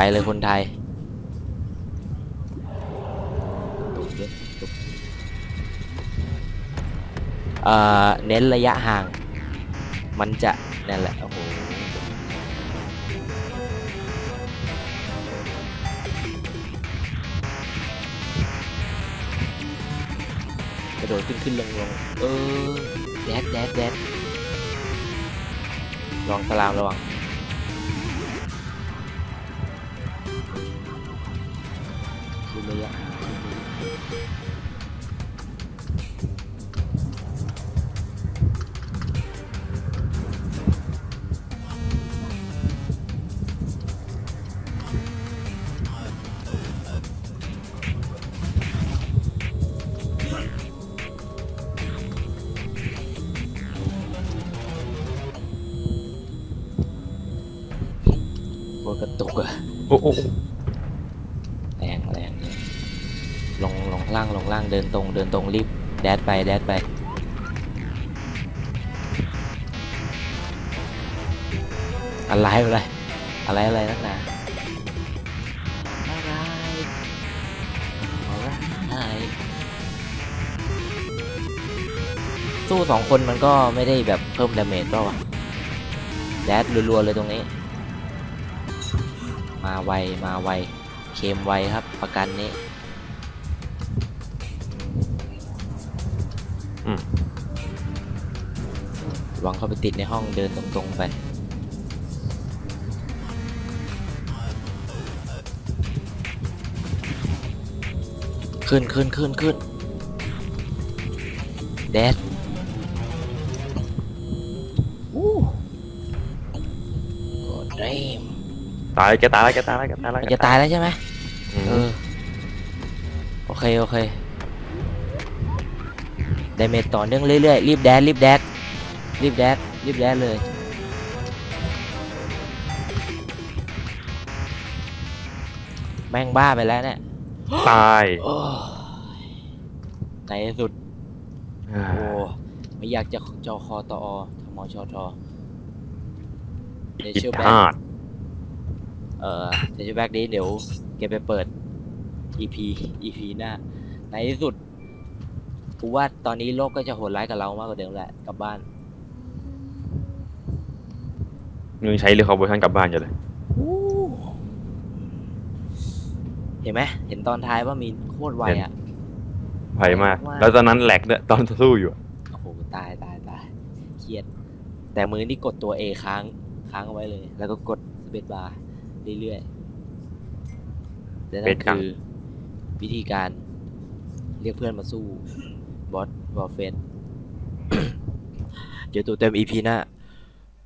ไปเลยคนไทยเอ่อเน้นระยะห่าง มันจะนั่นแหละ โอ้โห กระโดดขึ้นขึ้นลงลงเออ แดดแดดแดดลองสลามระวัง คือระยะห่างคื ล่างลงล่างเดินตรงเดินตรงรีบแดดไปแดดไปอะไรอะไรอะไรอะไรนักหนาอะไรอะไรสู้สองคนมันก็ไม่ได้แบบเพิ่มดาเมจเปล่าวะแดดรัวๆเลยตรงนี้ มาไวมาไวเคมไวครับประกันนี้ วังเข้าไปติดในห้องเดินตรงๆไป ขึ้นขึ้นขึ้นขึ้นแดดอู้กดเรมตายแกตายแล้วแกตายแล้วแกตายแล้วมันจะตายแล้วใช่ไหมอืเอมอโอเค โอเค ไดเมจต่อเนื่องเรื่อยๆ รีบแดดรีบแดด รีบแดดรีบแดดเลย แม่งบ้าไปแล้วเนี่ยตายโอ้ยในที่สุด อ่าโอ้ไม่อยากจะจอคอตอทมชทเดผิดชแบพลาดเอ่อเดชแบกนี้เดี๋ยวเก็บไปเปิด EP EP หน้า ในที่สุดกูว่าตอนนี้โลกก็จะโหดร้ายกับเรามากกว่าเดิมแหละกลับบ้าน มึงใช้เรือคาร์บอนชันกลับบ้านอยู่เลยเห็นไหมเห็นตอนท้ายว่ามีโคตรไวอะไวมากว่าแล้วตอนนั้นแหลกด้วยตอนสู้อยู่อะโอ้โหตายตายตายเครียด แต่มือนี่กดตัว A ค้างค้างเอาไว้เลย แล้วก็กดสเปซบาร์เรื่อยๆและนั่นคือวิธีการเรียกเพื่อนมาสู้บอสวอลเฟนเดี๋ยวตัวเต็ม EP หน้า